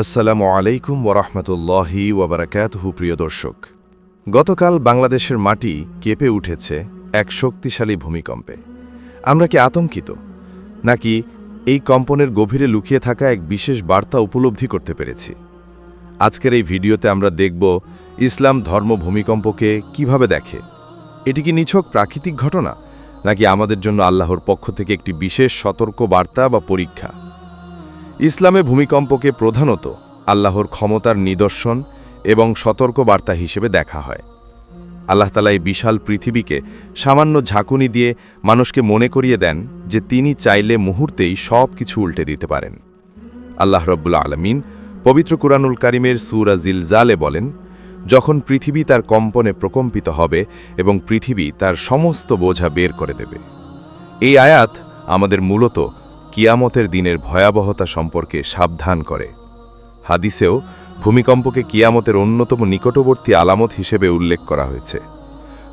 আসসালামু আলাইকুম ওরহমতুল্লাহি ওবরাকাতহু প্রিয় দর্শক। গতকাল বাংলাদেশের মাটি কেঁপে উঠেছে এক শক্তিশালী ভূমিকম্পে। আমরা কি আতঙ্কিত? নাকি এই কম্পনের গভীরে লুকিয়ে থাকা এক বিশেষ বার্তা উপলব্ধি করতে পেরেছি? আজকের এই ভিডিওতে আমরা দেখব ইসলাম ধর্ম ভূমিকম্পকে কীভাবে দেখে। এটি কি নিছক প্রাকৃতিক ঘটনা? নাকি আমাদের জন্য আল্লাহর পক্ষ থেকে একটি বিশেষ সতর্ক বার্তা বা পরীক্ষা? ইসলামে ভূমিকম্পকে প্রধানত আল্লাহর ক্ষমতার নিদর্শন এবং সতর্ক বার্তা হিসেবে দেখা হয়। আল্লাহতালা এই বিশাল পৃথিবীকে সামান্য ঝাঁকুনি দিয়ে মানুষকে মনে করিয়ে দেন যে তিনি চাইলে মুহূর্তেই সব কিছু উল্টে দিতে পারেন। আল্লাহ রব্বুল আলমিন পবিত্র কুরআনুল কারিমের সুরা জিলজালে বলেন, যখন পৃথিবী তার কম্পনে প্রকম্পিত হবে এবং পৃথিবী তার সমস্ত বোঝা বের করে দেবে। এই আয়াত আমাদের মূলত কিয়ামতের দিনের ভয়াবহতা সম্পর্কে সাবধান করে। হাদিসেও ভূমিকম্পকে কিয়ামতের অন্যতম নিকটবর্তী আলামত হিসেবে উল্লেখ করা হয়েছে।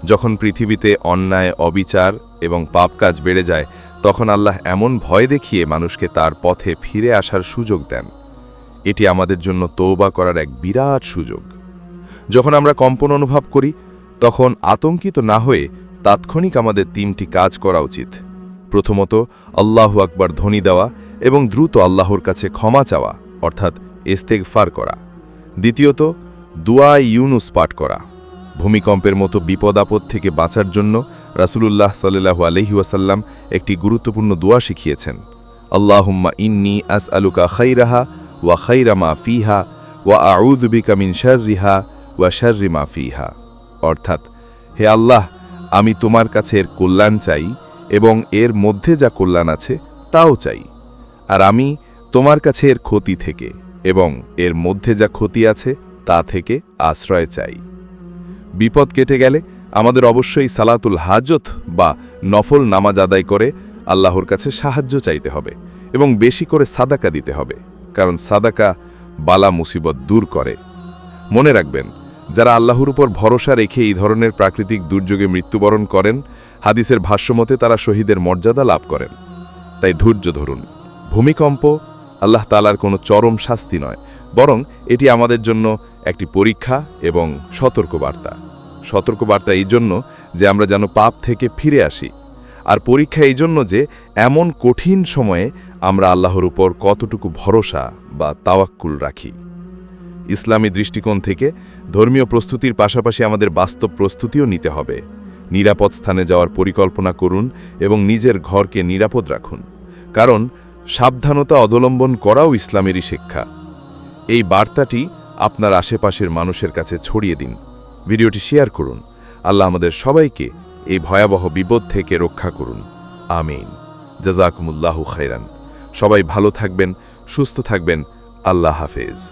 যখন পৃথিবীতে অন্যায়, অবিচার এবং পাপ কাজ বেড়ে যায়, তখন আল্লাহ এমন ভয় দেখিয়ে মানুষকে তার পথে ফিরে আসার সুযোগ দেন। এটি আমাদের জন্য তৌবা করার এক বিরাট সুযোগ। যখন আমরা কম্পন অনুভব করি, তখন আতঙ্কিত না হয়ে তাৎক্ষণিক আমাদের তিনটি কাজ করা উচিত। প্রথমত আল্লাহু আকবার ধ্বনি দেওয়া এবং দ্রুত আল্লাহর কাছে ক্ষমা চাওয়া, অর্থাৎ ফার করা। দ্বিতীয়ত দুয়া ইউনুস পাঠ করা। ভূমিকম্পের মতো বিপদ আপদ থেকে বাঁচার জন্য রাসূলুল্লাহ সাল্লাল্লাহু আলাইহি ওয়াসাল্লাম একটি গুরুত্বপূর্ণ দোয়া শিখিয়েছেন। আল্লাহুম্মা ইন্নি আস আলুকা খাইরাহা ওয়া খাইরা মা ফিহা ওয়া আউযু বিকা মিন শাররিহা ওয়া শাররি মা ফিহা। অর্থাৎ, হে আল্লাহ, আমি তোমার কাছে এর কল্যাণ চাই এবং এর মধ্যে যা কল্যাণ আছে, তাও চাই। আর আমি তোমার কাছে এর ক্ষতি থেকে এবং এর মধ্যে যা ক্ষতি আছে, তা থেকে আশ্রয় চাই। বিপদ কেটে গেলে আমাদের অবশ্যই সালাতুল হাজত বা নফল নামাজ আদায় করে আল্লাহর কাছে সাহায্য চাইতে হবে এবং বেশি করে সাদাকা দিতে হবে, কারণ সাদাকা বালা মুসিবত দূর করে। মনে রাখবেন যারা আল্লাহর উপর ভরসা রেখে এই ধরনের প্রাকৃতিক দুর্যোগে মৃত্যুবরণ করেন, হাদিসের ভাষ্যমতে তারা শহীদের মর্যাদা লাভ করেন। তাই ধৈর্য ধরুন। ভূমিকম্প আল্লাহ তালার কোনো চরম শাস্তি নয়, বরং এটি আমাদের জন্য একটি পরীক্ষা এবং সতর্কবার্তা। সতর্কবার্তা এই জন্য যে আমরা যেন পাপ থেকে ফিরে আসি, আর পরীক্ষা এই জন্য যে এমন কঠিন সময়ে আমরা আল্লাহর উপর কতটুকু ভরসা বা তাওয়াক্কুল রাখি। ইসলামী দৃষ্টিকোণ থেকে ধর্মীয় প্রস্তুতির পাশাপাশি আমাদের বাস্তব প্রস্তুতিও নিতে হবে। নিরাপদ স্থানে যাওয়ার পরিকল্পনা করুন এবং নিজের ঘরকে নিরাপদ রাখুন। কারণ, সাবধানতা অবলম্বন করাও ইসলামেরই শিক্ষা। এই বার্তাটি আপনার আশেপাশের মানুষের কাছে ছড়িয়ে দিন। ভিডিওটি শেয়ার করুন। আল্লাহ আমাদের সবাইকে এই ভয়াবহ বিপদ থেকে রক্ষা করুন। আমিন। জাজাকুমুল্লাহু খাইরান সবাই ভালো থাকবেন, সুস্থ থাকবেন। আল্লাহ হাফেজ।